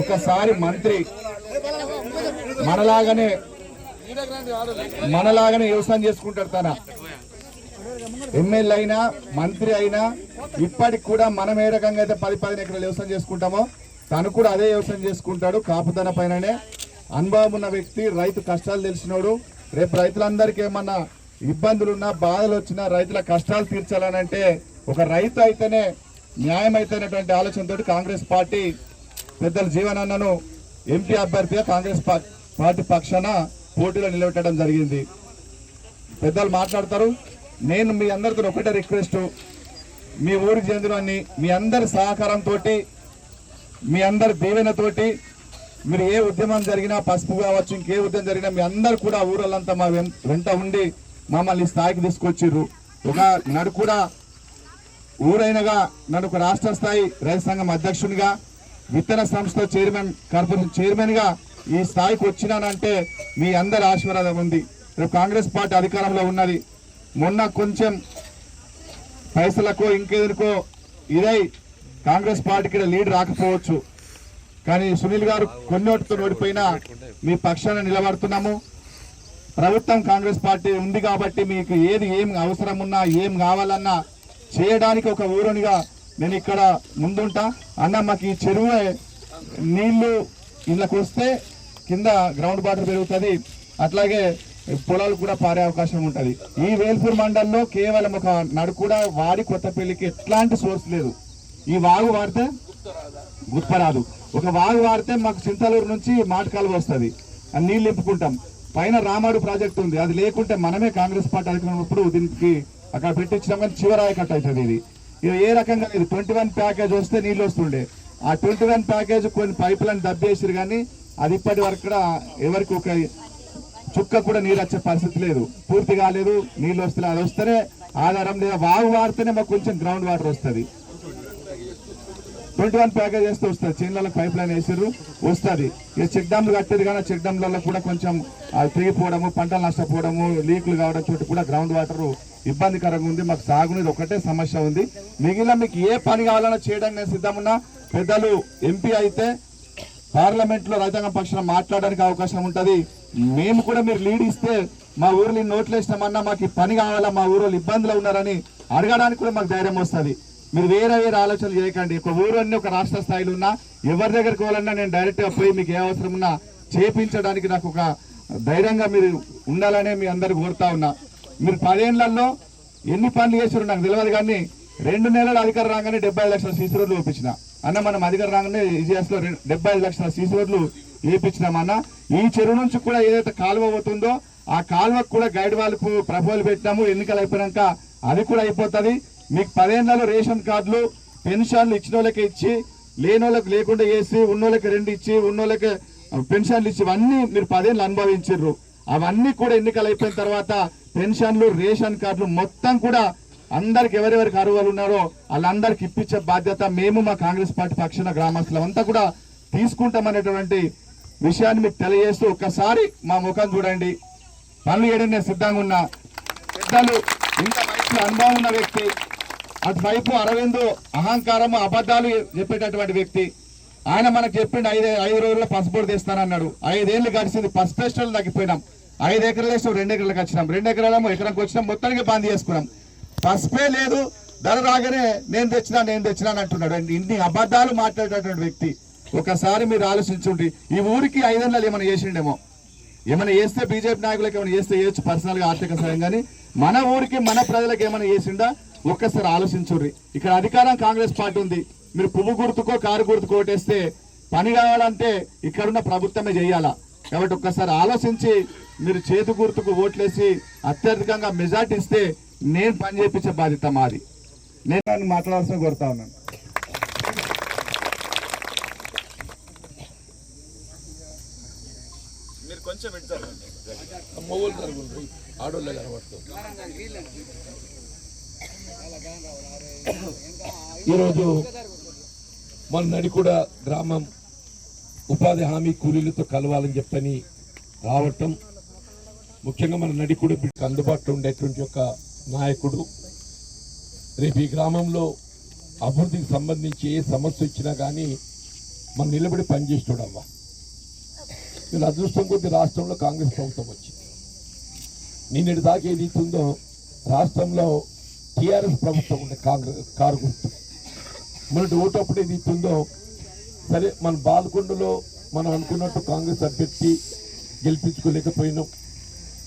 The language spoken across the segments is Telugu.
ఒకసారి మంత్రి మనలాగానే మనలాగానే వ్యవసాయం చేసుకుంటాడు తన. ఎమ్మెల్యే అయినా మంత్రి అయినా ఇప్పటికి కూడా మనం ఏ రకంగా అయితే పది పదిహేను ఎకరాలు వ్యవసాయం చేసుకుంటామో తను కూడా అదే వ్యవసాయం చేసుకుంటాడు కాపుదన పైననే. అనుభవం ఉన్న వ్యక్తి రైతు కష్టాలు తెలిసినోడు రేపు రైతులందరికీ ఏమన్నా ఇబ్బందులున్నా బాధలు వచ్చినా రైతుల కష్టాలు తీర్చాలనంటే ఒక రైతు అయితేనే న్యాయం అయితేనటువంటి ఆలోచనతో కాంగ్రెస్ పార్టీ పెద్దల జీవనన్నను ఎంపీ అభ్యర్థిగా కాంగ్రెస్ పార్టీ పక్షాన పోటీలో నిలబెట్టడం జరిగింది. పెద్దలు మాట్లాడతారు. నేను మీ అందరితో ఒకటే రిక్వెస్ట్. మీ ఊరికి చెందినవన్నీ మీ అందరి సహకారంతో మీ అందరి దీవెనతోటి మీరు ఏ ఉద్యమం జరిగినా పసుపు కావచ్చు ఇంకే ఉద్యమం జరిగినా మీ అందరు కూడా ఊరలంతా మా వెంట ఉండి మమ్మల్ని స్థాయికి తీసుకొచ్చిర్రు. ఒక నడు కూడా ఊరైనగా నన్ను ఒక రాష్ట్ర స్థాయి రైతు సంఘం అధ్యక్షునిగా విత్తన సంస్థ చైర్మన్ కార్పొరేషన్ చైర్మన్గా ఈ స్థాయికి వచ్చినానంటే మీ అందరి ఆశీర్వాదం ఉంది. రేపు కాంగ్రెస్ పార్టీ అధికారంలో ఉన్నది. మొన్న కొంచెం పైసలకో ఇంకేదనుకో ఇదై కాంగ్రెస్ పార్టీకి లీడ్ రాకపోవచ్చు. కానీ సునీల్ గారు కొన్నోటితో ఓడిపోయినా మీ పక్షాన నిలబడుతున్నాము. ప్రభుత్వం కాంగ్రెస్ పార్టీ ఉంది కాబట్టి మీకు ఏది ఏం అవసరం ఉన్నా ఏం కావాలన్నా చేయడానికి ఒక ఊరునిగా నేను ఇక్కడ ముందుంటా. అన్న మాకు ఈ చెరువు నీళ్ళు ఇళ్ళకు వస్తే కింద గ్రౌండ్ వాటర్ పెరుగుతుంది. అట్లాగే పొలాలు కూడా పారే అవకాశం ఉంటుంది. ఈ వేల్పూర్ మండలంలో కేవలం ఒక నడు కూడా వాడి కొత్తపల్లికి ఎట్లాంటి సోర్స్ లేదు. ఈ వాగు వాడితే గుర్తురాదు ఒక వాగు వాడితే మాకు చింతలూరు నుంచి మాటకాలు వస్తుంది. ఆ నీళ్ళు నింపుకుంటాం. పైన రామాడు ప్రాజెక్ట్ ఉంది. అది లేకుంటే మనమే కాంగ్రెస్ పార్టీ అధికారంలో దీనికి అక్కడ పెట్టించినాం కానీ చివరాయ అవుతుంది ఇది. ఏ రకంగా లేదు. ట్వంటీ వన్ ప్యాకేజ్ వస్తే నీళ్ళు వస్తుండే. ఆ ట్వంటీ వన్ ప్యాకేజ్ కొన్ని పైపులను దబ్బేసారు కానీ అది ఇప్పటి వరకు కూడా ఎవరికి ఒక చుక్క కూడా నీరు వచ్చే పరిస్థితి లేదు. పూర్తి కాలేదు నీళ్ళు వస్తే అది వస్తేనే ఆధారం లేదా వాగు వాడితేనే మాకు కొంచెం గ్రౌండ్ వాటర్ వస్తుంది. ట్వంటీ వన్ ప్యాకేజ్ వేస్తే వస్తుంది. చేనులకు పైప్ లైన్ వేసారు వస్తుంది. ఇక చెక్ డ్యామ్లు కట్టేది కానీ చెక్ డ్యామ్లలో కూడా కొంచెం తిరిగిపోవడము తెగిపోవడము పంటలు నష్టపోవడము లీకులు కావడం చోటు కూడా గ్రౌండ్ వాటర్ ఇబ్బందికరంగా ఉంది. మాకు సాగునీరు ఒకటే సమస్య ఉంది. మిగిలిన మీకు ఏ పని కావాలన్నా చేయడానికి నేను సిద్ధమున్నా. పెద్దలు ఎంపీ అయితే పార్లమెంట్లో రైతాంగం పక్షాన మాట్లాడడానికి అవకాశం ఉంటుంది. మేము కూడా మీరు లీడ్ ఇస్తే మా ఊర్లో నోట్లు వేసినామన్నా మాకు పని కావాలా మా ఊరు ఇబ్బందులు ఉన్నారని అడగడానికి కూడా మాకు ధైర్యం వస్తుంది. మీరు వేరే వేరే ఆలోచనలు చేయకండి. ఒక ఊరు అన్ని ఒక రాష్ట్ర స్థాయిలో ఉన్నా ఎవరి దగ్గరికి పోవాలన్నా నేను డైరెక్ట్గా పోయి మీకు ఏ అవసరం ఉన్నా చేపించడానికి నాకు ఒక ధైర్యంగా మీరు ఉండాలనే మీ అందరు కోరుతా ఉన్నా. మీరు పదేళ్ళలో ఎన్ని పనులు చేసారు నాకు తెలియదు కానీ రెండు నెలలు అధికారం రాగానే డెబ్బై ఐదు లక్షల సీసీ రోడ్లు వేపించిన. అన్న మనం అధికారం రాగానే ఈజీఎస్లో డెబ్బై ఐదు లక్షల సీసీ రోడ్లు వేపించినామన్న ఈ చెరువు నుంచి కూడా ఏదైతే కాలువ అవుతుందో ఆ కాలువకు కూడా గైడ్ వాళ్ళకు ప్రభువులు పెట్టినాము. ఎన్నికలు అయిపోయాక అది కూడా అయిపోతుంది. మీకు పదేళ్ళలో రేషన్ కార్డులు పెన్షన్లు ఇచ్చిన వాళ్ళకి ఇచ్చి లేని వాళ్ళకి లేకుండా చేసి ఉన్నోళ్ళకి రెండు ఇచ్చి ఉన్నోళ్ళకి పెన్షన్లు ఇచ్చి ఇవన్నీ మీరు పదేళ్ళు అనుభవించారు అవన్నీ కూడా ఎన్నికలు అయిపోయిన తర్వాత పెన్షన్లు రేషన్ కార్డులు మొత్తం కూడా అందరికి ఎవరెవరికి అర్హులు ఉన్నారో వాళ్ళందరికి ఇప్పించే బాధ్యత మేము మా కాంగ్రెస్ పార్టీ పక్షాన గ్రామస్తులం. అంతా కూడా తీసుకుంటామనేటువంటి విషయాన్ని మీకు తెలియజేస్తూ ఒక్కసారి మా ముఖం చూడండి. పనులు చేయడం నేను సిద్ధంగా ఉన్నా. పెద్దలు ఇంత వయసులో అనుభవం ఉన్న వ్యక్తి అటువైపు అరవిందు అహంకారము అబద్ధాలు చెప్పేటటువంటి వ్యక్తి. ఆయన మనకు చెప్పిండు ఐదు ఐదు రోజుల్లో పసుపోటు తెస్తానన్నాడు. ఐదేళ్ళు గడిచింది పసుపు ఫెస్టివల్ తగ్గిపోయినాం. ఐదు ఎకరాలు వేసినాం రెండు ఎకరాలకు వచ్చినాం. రెండు ఎకరాలేమో ఎకరానికి వచ్చినాం మొత్తానికి బంద్ చేసుకున్నాం. పసుపే లేదు ధర రాగానే నేను తెచ్చినా నేను తెచ్చినా అంటున్నాడు. అండి ఇన్ని అబద్ధాలు మాట్లాడేటటువంటి వ్యక్తి ఒకసారి మీరు ఆలోచించుండి. ఈ ఊరికి ఐదేళ్ళు ఏమైనా చేసిండేమో? ఏమైనా చేస్తే బీజేపీ నాయకులకు ఏమైనా చేస్తే చేయొచ్చు పర్సనల్గా ఆర్థిక సాయం కానీ. మన ఊరికి మన ప్రజలకు ఏమైనా చేసిండా? ఒక్కసారి ఆలోచించుర్రి ఇక్కడ అధికారం కాంగ్రెస్ పార్టీ ఉంది. మీరు పువ్వు గుర్తుకో కారు గుర్తుకో ఓటేస్తే పని కావాలంటే ఇక్కడున్న ప్రభుత్వమే చేయాలా? కాబట్టి ఒక్కసారి ఆలోచించి మీరు చేతు గుర్తుకు ఓట్లేసి అత్యధికంగా మెజార్టీ ఇస్తే నేను పని చేపించే బాధ్యత మాది. నేను నన్ను మాట్లాడాల్సిన కోరుతా ఉన్నాను. మీరు కొంచెం ఇచ్చారు మొగోళ్ళు జరుగుతుంది ఆడోళ్ళే కనబడుతుంది ఈరోజు మన నడికూడ గ్రామం ఉపాధి హామీ కూలీలతో కలవాలని చెప్పని రావటం ముఖ్యంగా మన నడికుడు బిడ్డకు అందుబాటులో ఉండేటువంటి ఒక నాయకుడు. రేపు ఈ గ్రామంలో అభివృద్ధికి సంబంధించి ఏ సమస్య వచ్చినా కానీ మనం నిలబడి పనిచేస్తాడు అవ్వ వీళ్ళ అదృష్టం కొద్ది రాష్ట్రంలో కాంగ్రెస్ ప్రభుత్వం వచ్చింది. నిన్నటి దాకా ఏది ఇస్తుందో రాష్ట్రంలో టీఆర్ఎస్ ప్రభుత్వం ఉండే కాంగ్రెస్ కారు గుర్తు. మొన్నటి ఓటు అప్పుడు ఏది ఇస్తుందో సరే మన బాల్కొండలో మనం అనుకున్నట్టు కాంగ్రెస్ అభ్యర్థి గెలిపించుకోలేకపోయినాం.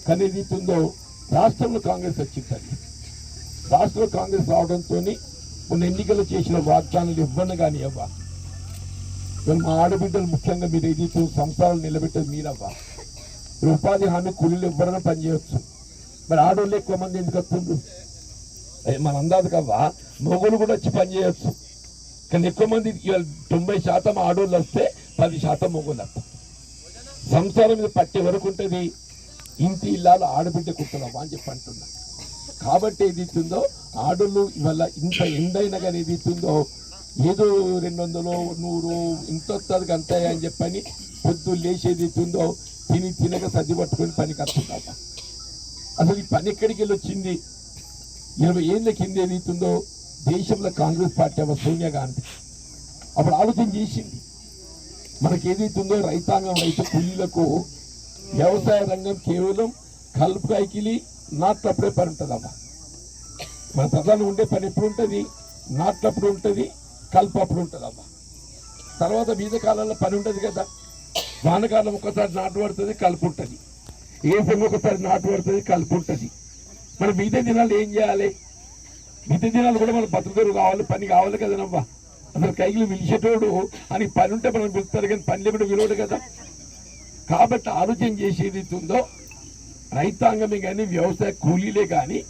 కానీ రాష్ట్రంలో కాంగ్రెస్ వచ్చిందండి రాష్ట్రంలో కాంగ్రెస్ రావడంతో మొన్న ఎన్నికలు చేసిన వాగ్దానాలు ఇవ్వను కానీ అవ్వా ఇవాళ మా ఆడబిడ్డలు ముఖ్యంగా మీరు ఏదైతే సంసారాలు నిలబెట్టేది మీరవ్వా. మీరు ఉపాధి హామీ కూలీలు ఎవరైనా పనిచేయవచ్చు మరి ఆడవాళ్ళు ఎక్కువ మంది ఎందుకు వస్తుండ్రు? మన అందాది కవ్వా మొగులు కూడా వచ్చి పనిచేయచ్చు కానీ ఎక్కువ మంది ఇవాళ తొంభై శాతం ఆడవాళ్ళు వస్తే పది శాతం మొగులు వస్తారు. సంసారం మీద పట్టే వరకు ఉంటుంది. ఇంటి ఇల్లాలు ఆడబిడ్డ కుట్టలమ్మా అని చెప్పి అంటున్నా. కాబట్టి ఏది ఇస్తుందో ఆడోళ్ళు ఇవాళ ఇంత ఎండైనా కానీ ఏది ఇస్తుందో ఏదో రెండు వందలు నూరు ఇంత వస్తుంది అంతే అని చెప్పని పొద్దు లేచేది ఇస్తుందో తిని తినక సర్ది పట్టుకొని పనికి వస్తుందమ్మా అసలు ఈ పని ఎక్కడికి వెళ్ళి వచ్చింది ఇరవై ఏళ్ళ కింద ఏది ఇస్తుందో దేశంలో కాంగ్రెస్ పార్టీ అవ్వ సోనియా గాంధీ. అప్పుడు ఆలోచన చేసింది. మనకి ఏదైతుందో రైతాంగం రైతు కూలీలకు వ్యవసాయ రంగం కేవలం కలుపు కైకిలి నాట్లప్పుడే పని ఉంటుందమ్మా మన ప్రధానం ఉండే పని ఎప్పుడు ఉంటుంది నాట్లప్పుడు ఉంటుంది కలుపు అప్పుడు ఉంటుందమ్మా. తర్వాత మీద కాలంలో పని ఉంటుంది కదా. వానకాలం ఒకసారి నాటు పడుతుంది కలుపు ఉంటుంది ఏసం ఒకసారి నాటు పడుతుంది కలుపు ఉంటుంది మన మిగతా దినాలు ఏం చేయాలి? మిగతా దినాలు కూడా మన బతుకుదరు కావాలి పని కావాలి కదనమ్మా. అసలు కైకిలు పిలిచేటోడు అని పని ఉంటే మనం పిలుస్తారు కానీ పని లేకుండా విలువడు కదా. కాబట్టి ఆలోచన చేసేది ఉందో రైతాంగమే కానీ వ్యవసాయ కూలీలే కానీ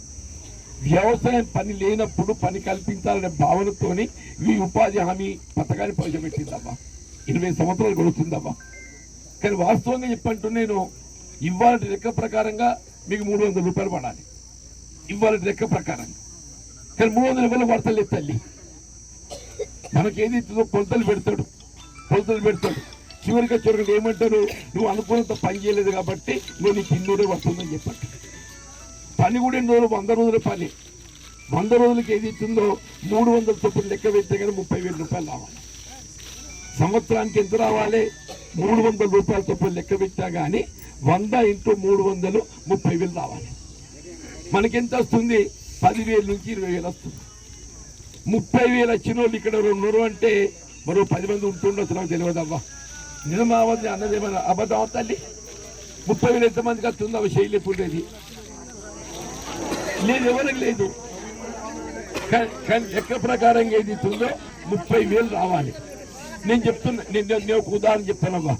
వ్యవసాయం పని లేనప్పుడు పని కల్పించాలనే భావనతోని ఈ ఉపాధి హామీ పథకాన్ని ప్రవేశపెట్టిందమ్మా. ఇరవై సంవత్సరాలు గడుస్తుందమ్మా. కానీ వాస్తవంగా చెప్పంటూ నేను ఇవాళ లెక్క ప్రకారంగా మీకు మూడు వందల రూపాయలు పడాలి. ఇవాళ లెక్క ప్రకారంగా. కానీ మూడు వందల రూపాయలు పడతలేదు తల్లి. మనకి ఏది కొలతలు పెడతాడు. కొలతలు పెడతాడు. చివరిగా చివరికి ఏమంటారు? నువ్వు అనుకున్నంత పని చేయలేదు కాబట్టి నువ్వు నీకు ఇన్నూరే వస్తుందని చెప్పండి. పని కూడా ఎన్ని రోజులు వంద రోజుల పని. వంద రోజులకి ఏది ఇచ్చిందో మూడు వందల చొప్పున లెక్క వేస్తే కానీ ముప్పై వేల రూపాయలు రావాలి. సంవత్సరానికి ఎంత రావాలి? మూడు వందల రూపాయల చొప్పున లెక్క పెట్టా కానీ వంద ఇంటూ మూడు వందలు ముప్పై వేలు రావాలి. మనకెంత వస్తుంది? పదివేల నుంచి ఇరవై వేలు వస్తుంది. ముప్పై వేలు వచ్చిన వాళ్ళు ఇక్కడ ఉన్నారు అంటే మరో పది మంది ఉంటుండొచ్చు నాకు తెలియదు నిర్మావతి నిజమావద్ది అన్నదేమన్నా అబద్ధం తల్లి ముప్పై వేలు ఎంతమందికి వస్తుంది అవి చేయలేకుండేది లేదు ఎవరికి లేదు. కా- కానీ లెక్క ప్రకారం ఏది ఇస్తుందో ముప్పై వేలు రావాలి. నేను చెప్తున్నా నేను నేను ఒక ఉదాహరణ చెప్తానమ్మా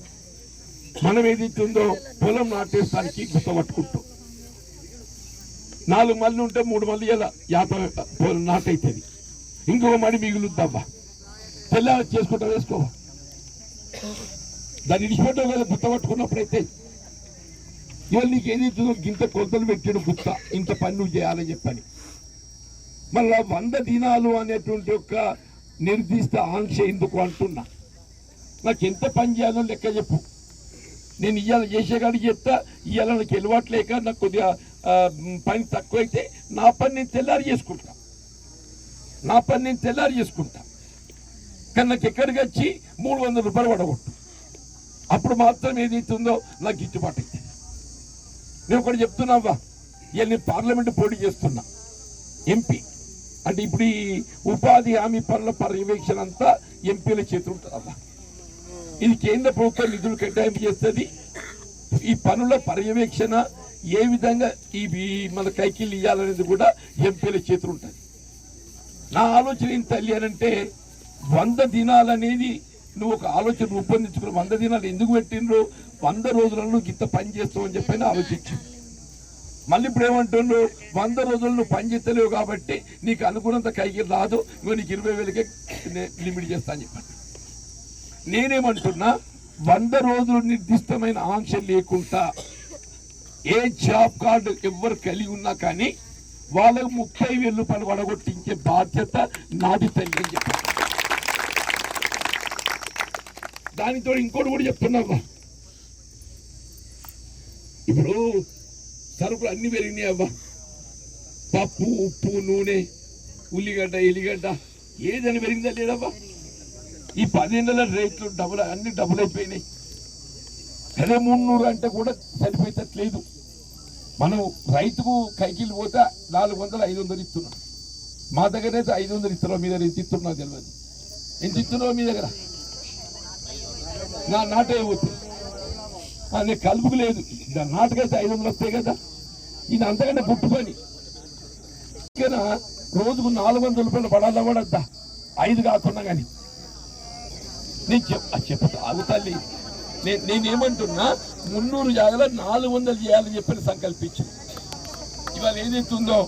మనం ఏది ఇస్తుందో పొలం నాటేస్తానికి గుర్తపట్టుకుంటాం నాలుగు మళ్ళీ ఉంటే మూడు మళ్ళీ ఇలా యాభై పొలం నాటైతుంది. ఇంకొక మడి మిగులుద్దమ్మా తెల్లారి చేసుకుంటా వేసుకోవా? దాన్ని ఇడిచిపెట్టావు కదా గుర్తపట్టుకున్నప్పుడైతే ఇవాళ నీకు ఏది ఇంత కొలతలు పెట్టాడు గుత్త. ఇంత పని నువ్వు చేయాలని చెప్పని. మళ్ళా వంద దినాలు అనేటువంటి ఒక నిర్దిష్ట ఆంక్ష ఎందుకు అంటున్నా? నాకు ఎంత పని చేయాలో లెక్క చెప్పు. నేను ఇవాళ చేసేగాడికి చెప్తా ఇవాళ నాకు అలవాటు లేక నాకు కొద్దిగా పని తక్కువైతే నా పని నేను తెల్లారి చేసుకుంటా. నా పని నేను తెల్లారి చేసుకుంటా. కానీ నాకు ఎక్కడికి వచ్చి మూడు వందల రూపాయలు పడగొట్టు అప్పుడు మాత్రం ఏదైతుందో నాకు గిట్టుబాటు అయితే. నేను ఒకటి చెప్తున్నావా ఇవాళ నేను పార్లమెంట్ పోటీ చేస్తున్నా. ఎంపీ. అంటే ఇప్పుడు ఈ ఉపాధి హామీ పనుల పర్యవేక్షణ అంతా ఎంపీల చేతులు ఉంటుందమ్మా ఇది కేంద్ర ప్రభుత్వం నిధులు కేటాయింపు చేస్తుంది. ఈ పనుల పర్యవేక్షణ ఏ విధంగా ఈ మన కైకిల్ ఇవ్వాలనేది కూడా ఎంపీల చేతులు ఉంటుంది నా ఆలోచన ఏం తల్లి అని అంటే వంద దినాలనేది నువ్వు ఒక ఆలోచన రూపొందించుకుని వంద దినాలు ఎందుకు పెట్టిండ్రు? వంద రోజులలో గిత్త పని చేస్తావు అని చెప్పి ఆలోచించు. మళ్ళీ ఇప్పుడు ఏమంటుండ్రు? వంద రోజులు నువ్వు పని చేస్తలేవు కాబట్టి నీకు అనుకున్నంత కైకి రాదు. నువ్వు నీకు ఇరవై వేలకే లిమిట్ చేస్తా అని చెప్పాను నేనేమంటున్నా? వంద రోజులు నిర్దిష్టమైన ఆంక్ష లేకుండా ఏ జాబ్ కార్డు ఎవరు కలిగి ఉన్నా కానీ వాళ్ళకు ముప్పై వేలు పని వడగొట్టించే బాధ్యత నాది తల్లి అని చెప్పాను దానితో ఇంకోటి కూడా చెప్తున్నావా ఇప్పుడు సరుకులు అన్ని పెరిగినాయి అవ్వ పప్పు ఉప్పు నూనె ఉల్లిగడ్డ ఎల్లిగడ్డ ఏదని పెరిగిందా లేదవ్వా ఈ పదేళ్ళ రేట్లు డబుల్ అన్ని డబుల్ అయిపోయినాయి. సరే మున్నూరు అంటే కూడా సరిపోయేటట్లేదు. మనం రైతుకు కైకిలు పోతే నాలుగు వందలు ఐదు వందలు ఇస్తున్నాం. మా దగ్గర అయితే ఐదు వందలు ఇస్తున్నాం మీ దగ్గర ఎంత ఇస్తున్నావు తెలియదు. ఎంత ఇస్తున్నావు మీ దగ్గర? నా నాటే పోతే అది కలుపుకు లేదు. దాని నాటకైతే ఐదు వందలు వస్తాయి కదా. ఇది అంతకంటే పుట్టుకొని పని. రోజుకు నాలుగు వందల రూపాయలు పడాలా పడద్దా ఐదు కాకుండా కానీ. నేను చెప్ చెప్తా ఆగు తల్లి. నేను నేనేమంటున్నా మున్నూరు జాగల నాలుగు వందలు చేయాలని చెప్పని సంకల్పించింది ఇవాళ ఏదైతుందో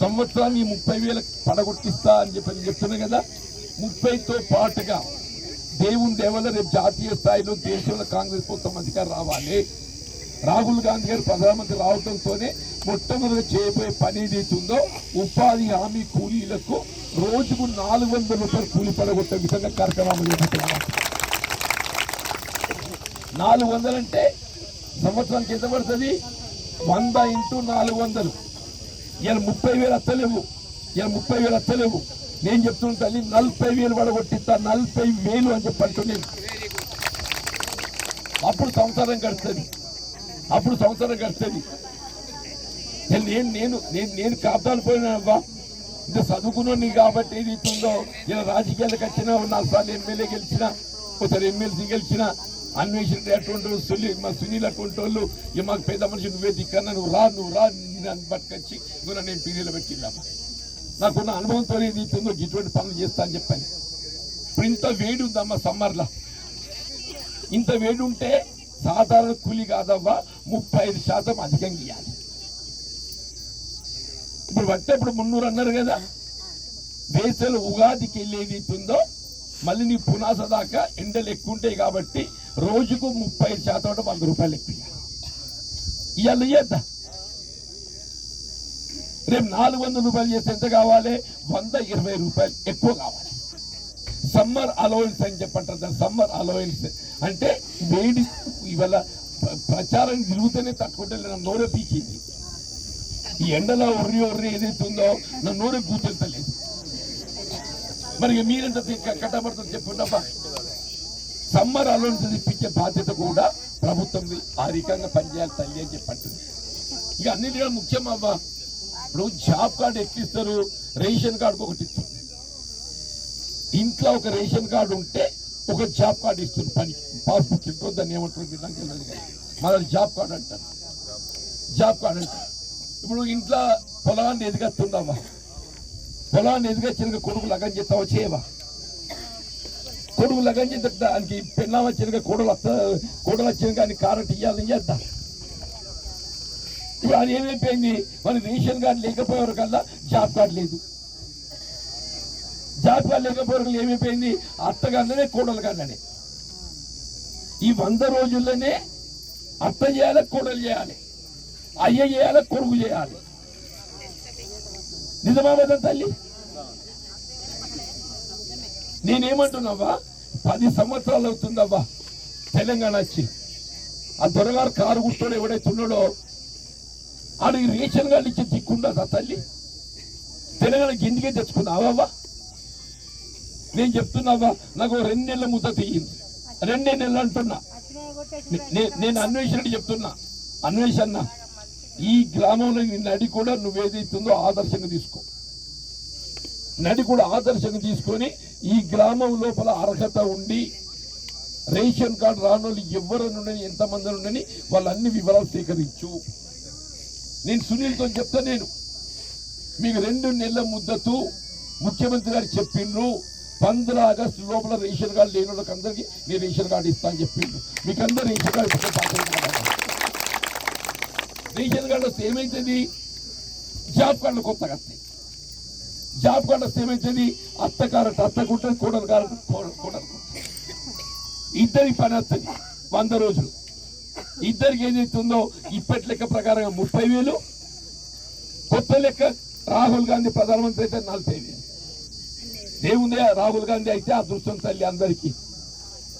సంవత్సరానికి ముప్పై వేలు పడగొట్టిస్తా అని చెప్పి చెప్తున్నా కదా. ముప్పైతో పాటుగా దేవుని దేవల రేపు జాతీయ స్థాయిలో దేశంలో కాంగ్రెస్ ప్రభుత్వం అధికారం రావాలి. రాహుల్ గాంధీ గారు ప్రధానమంత్రి రావడంతోనే మొట్టమొదటి చేయబోయే పని ఏదైతుందో ఉపాధి హామీ కూలీలకు రోజుకు నాలుగు వందల రూపాయలు కూలీ పడగొట్టే విధంగా కార్యక్రమాలు చేపట్టాలి నాలుగు వందలంటే సంవత్సరానికి ఎంత పడుతుంది? వంద ఇంటూ నాలుగు వందలు. ఇలా ముప్పై వేలు అత్తలేవు. ఇలా ముప్పై వేలు అత్తలేవు. నేను చెప్తున్న తల్లి నలభై వేలు పడగొట్టిస్తా నలభై వేలు అని చెప్పంటూ అప్పుడు సంవత్సరం గడుస్తుంది. అప్పుడు సంవత్సరం గడుస్తుంది. నేను నేను నేను నేను నేను కాపుతాను పోయినావా ఇంత చదువుకున్నాను కాబట్టి ఏది ఇస్తుందో ఇలా రాజకీయాలకు వచ్చినా నాలుగు సార్లు ఎమ్మెల్యే గెలిచిన ఒకసారి ఎమ్మెల్సీ గెలిచిన అన్వేషణ అటువంటి వాళ్ళు, సునీల్ మా సునీల్ అటువంటి వాళ్ళు ఇక మాకు పెద్ద మనిషి నువ్వే దిక్కన్నా నువ్వు రా నువ్వు రా నేను పట్టుకొచ్చి ఇవ్వ నేను పీరియడ్లో పెట్టిందమ్మా నాకున్న అనుభవంతో ఏది ఇటువంటి పనులు చేస్తా అని చెప్పాను. ఇప్పుడు ఇంత వేడి ఉందమ్మా సమ్మర్లో. ఇంత వేడి ఉంటే సాధారణ కూలి కాదవ్వా ముప్పై ఐదు శాతం అధికంగా ఇవ్వాలి ఇప్పుడు పట్టే ఇప్పుడు మున్నూరు అన్నారు కదా వేసలు ఉగాదికి వెళ్ళేది ఉందో మళ్ళీ నీ పునాస దాకా ఎండలు ఎక్కువ ఉంటాయి కాబట్టి రోజుకు ముప్పై ఐదు శాతం అంటే వంద రూపాయలు ఎక్కువ ఇవాళ ఇయ్యద్దా? రేపు నాలుగు వందల రూపాయలు చేస్తే ఎంత కావాలి? వంద ఇరవై రూపాయలు ఎక్కువ కావాలి. సమ్మర్ అలవెన్స్ అని చెప్పంటారు సమ్మర్ అలవెన్స్ అంటే వేడి ఇవాళ ప్రచారం తిరుగుతూనే తట్టుకుంటే నా నోరే పీకింది. ఈ ఎండలో ఒర్రి ఒర్రి ఏదైతే ఉందో నా నోరే కూర్చొంతలేదు మరి ఇక మీరెంత కట్టబడుతుంది చెప్పుకుంటామా సమ్మర్ అలవెన్స్ ఇప్పించే బాధ్యత కూడా ప్రభుత్వం ఆ రకంగా పనిచేయాలి తల్లి అని చెప్పంటుంది. ఇక అన్నిటికన్నా ముఖ్యం అవ్వా ఇప్పుడు జాబ్ కార్డు ఎట్లిస్తారు రేషన్ కార్డుకు ఒకటి ఇంట్లో ఒక రేషన్ కార్డు ఉంటే ఒక జాబ్ కార్డు ఇస్తుంది పని. పాస్బుక్ ఇంట్లో దాన్ని ఏమంటారు మీరు? నాకు తెలియదు కానీ మన జాబ్ కార్డు అంటారు. జాబ్ కార్డు అంటారు. ఇప్పుడు ఇంట్లో పొలాన్ని ఎదిగేస్తుందామా పొలాన్ని ఎదిగచ్చినక కొడుకు లగన్ చేస్తావా? చేయవా? కొడుకు లగన్ చేస్తే దానికి పెళ్ళాం వచ్చిన కోడలు వస్తా కోడలు వచ్చిన కానీ కారెంట్ ఇవ్వాలని చేద్దాం ఇప్పుడు అది ఏమైపోయింది? మరి రేషన్ కార్డు లేకపోయేవారు కల్లా జాబ్ కార్డు లేదు. జాబ్ కార్డు లేకపోయేవారు ఏమైపోయింది? అత్తగానే కోడలు కన్ననే ఈ వంద రోజుల్లోనే అత్త చేయాలి కోడలు చేయాలి. అయ్య చేయాలి కొడుకు చేయాలి. నిజమాబద్ధం తల్లి? నేనేమంటున్నావా? పది సంవత్సరాలు అవుతుందవ్వా. తెలంగాణ వచ్చి. ఆ దొరగారు కారు కూర్చొని ఎవడైతే ఉన్నాడో ఆడికి రేషన్ కార్డు ఇచ్చే దిక్కుండదా తల్లి? తెలంగాణకి ఎందుకే తెచ్చుకున్నావా నేను చెప్తున్నావా నాకు రెండు నెలల ముద్ద తీయింది రెండే నెలలు అంటున్నా. నేను అన్వేషణ చెప్తున్నా. అన్వేషణ ఈ గ్రామంలో నీ నడి కూడా నువ్వేదైతుందో ఆదర్శంగా తీసుకో. నడి కూడా ఆదర్శంగా తీసుకొని ఈ గ్రామం లోపల అర్హత ఉండి రేషన్ కార్డు రాని వాళ్ళు ఎవరు ఉండని ఎంతమంది ఉండని వాళ్ళన్ని వివరాలు సేకరించు. నేను సునీల్తో చెప్తా నేను. మీకు రెండు నెలల ముద్దతు ముఖ్యమంత్రి గారు చెప్పిండ్రు. పంద్రా ఆగస్టు లోపల రేషన్ కార్డు లేని వాళ్ళకి అందరికీ నేను రేషన్ కార్డు ఇస్తా అని చెప్పిండ్రు. మీకు అందరు రేషన్ కార్డు రేషన్ కార్డు వస్తే ఏమైతుంది? జాబ్ కార్డులు కొత్తగా వస్తాయి జాబ్ కార్డు వస్తే ఏమైతుంది? అత్త కారట అత్తకుంటుంది కూడలు కారట కూడలు ఇద్దరికి పని వస్తుంది వంద రోజులు. ఇద్దరికి ఏదైతుందో ఇప్పటి లెక్క ప్రకారంగా ముప్పై వేలు కొత్త లెక్క రాహుల్ గాంధీ ప్రధానమంత్రి అయితే నలభై వేలు. దేవుందే రాహుల్ గాంధీ అయితే అదృష్టం తల్లి అందరికీ.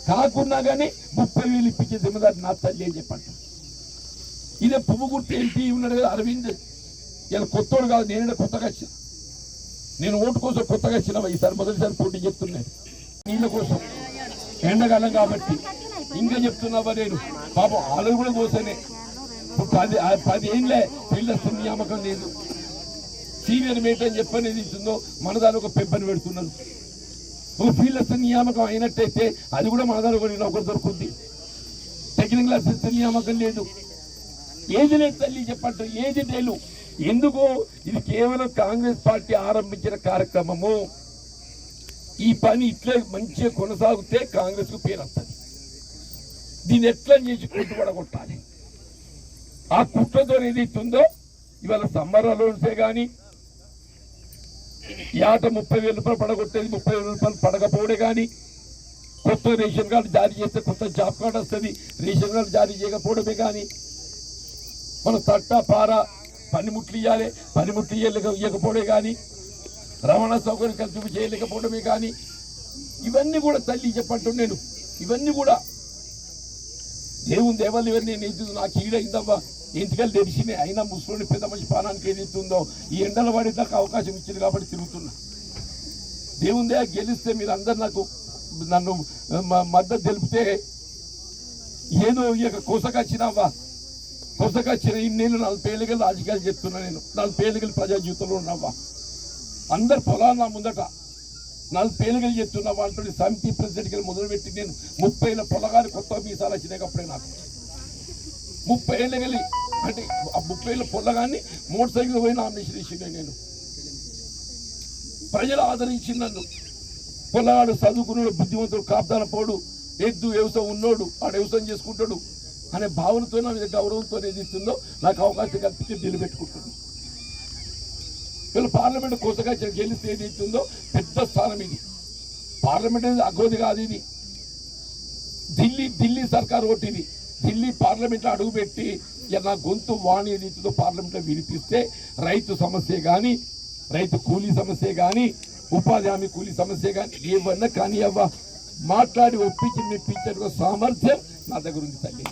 కాకున్నా కానీ ముప్పై వేలు ఇప్పించే జిమ్మదారి నా తల్లి అని చెప్పండి ఇదే పువ్వు గుర్తు ఎంపీ ఉన్నాడు కదా అరవింద్. ఇలా కొత్తోడు కాదు నేనే కొత్తగా వచ్చిన. నేను ఓటు కోసం కొత్తగా వచ్చిన ఈసారి మొదటిసారి పోటీ చెప్తున్నాను నీళ్ళ కోసం. ఎండకాలం కాబట్టి ఇంకా చెప్తున్నావా నేను? పాపం వాళ్ళు కూడా కోసనే. పది పది ఏళ్ళే పిల్లస్తు నియామకం లేదు. సీనియర్ మేట్ అని ఇస్తుందో మన దాని ఒక పెంపని పెడుతున్నారు. ఒక ఫీల్డ్ నియామకం అయినట్టయితే అది కూడా మన దాని ఒకటి ఒకరు దొరుకుతుంది టెక్నికల్ అసిస్టెంట్ నియామకం లేదు. ఏది లేదు తల్లి చెప్పట్టు ఏది లేదు. ఎందుకు ఇది కేవలం కాంగ్రెస్ పార్టీ ఆరంభించిన కార్యక్రమము. ఈ పని ఇట్లే మంచిగా కొనసాగితే కాంగ్రెస్కు పేరు వస్తుంది దీన్ని ఎట్లా చేసి కొట్టుబడగొట్టాలి ఆ కుట్రతో ఏదైతుందో ఇవాళ సమ్మర్ అలవన్సే కానీ యాట ముప్పై వేల రూపాయలు పడగొట్టేది ముప్పై వేల రూపాయలు పడకపోవడే కానీ కొత్త రేషన్ కార్డు జారీ చేస్తే కొత్త జాబ్ కార్డు వస్తుంది రేషన్ కార్డు జారీ చేయకపోవడమే కానీ మన తట్ట పార పనిముట్లు ఇవ్వాలి పనిముట్లు ఇవ్వలేక ఇవ్వకపోవడే కానీ రవాణా సౌకర్యం కల్పింపు చేయలేకపోవడమే కానీ ఇవన్నీ కూడా తల్లి చెప్పట్టు నేను. ఇవన్నీ కూడా దేవుని దేవాలి ఇవన్నీ నేను ఎందుకు నాకు ఈడైందవ్వా. ఇంటికెళ్ళి తెలిసినే అయినా ముసలోని పెద్ద మనిషి పానానికి ఏదైతుందో ఈ ఎండల పడేదాకా అవకాశం ఇచ్చింది కాబట్టి తిరుగుతున్నా. దేవుని దయ గెలిస్తే మీరు అందరు నాకు నన్ను మద్దతు తెలిపితే ఏదో ఈ యొక్క కొసకొచ్చినావా కొసకొచ్చిన ఇన్నేళ్ళు నలభై ఏళ్ళుగా రాజకీయాలు చెప్తున్నా నేను. నలభై ఏళ్ళుగా ప్రజా జీవితంలో ఉన్నావా అందరు పొలాలు నా ముందట నలభై ఏళ్ళుగా చెప్తున్న వాళ్ళతో సమితి ప్రెసిడెంట్కి మొదలుపెట్టి నేను ముప్పై ఏళ్ళ పొలగాలు కొత్త మీసాలు వచ్చినాయి అప్పుడే నాకు. ముప్పై ఏళ్ళు వెళ్ళి అంటే ఆ ముప్పై ఏళ్ళ పొల్లగాన్ని మోటార్ సైకిల్ పోయి నామినేషన్ ఇచ్చిండే నేను. ప్రజలు ఆదరించి నన్ను. పొల్లగాడు చదువుకున్నాడు బుద్ధిమంతుడు కాపుదాన పోడు ఎద్దు వ్యవసాయం ఉన్నోడు ఆడు వ్యవసాయం చేసుకుంటాడు అనే భావనతో నా మీద గౌరవంతో ఏది ఇస్తుందో నాకు అవకాశం కల్పించి నిలబెట్టుకుంటున్నాను. వీళ్ళు పార్లమెంట్ కొత్తగా గెలిస్తే ఏది ఇస్తుందో పెద్ద స్థానం ఇది. పార్లమెంట్ అనేది అగోది కాదు ఇది. ఢిల్లీ ఢిల్లీ సర్కార్ ఓటు ఇది. ఢిల్లీ పార్లమెంట్ అడుగుపెట్టి నా గొంతు వాణి ఏది పార్లమెంట్ పార్లమెంట్లో వినిపిస్తే రైతు సమస్య కానీ రైతు కూలీ సమస్య కానీ ఉపాధి హామీ కూలీ సమస్య కానీ ఏమన్నా కానీ అవ్వ. మాట్లాడి ఒప్పించి మెప్పించే సామర్థ్యం నా దగ్గర ఉంది తల్లి.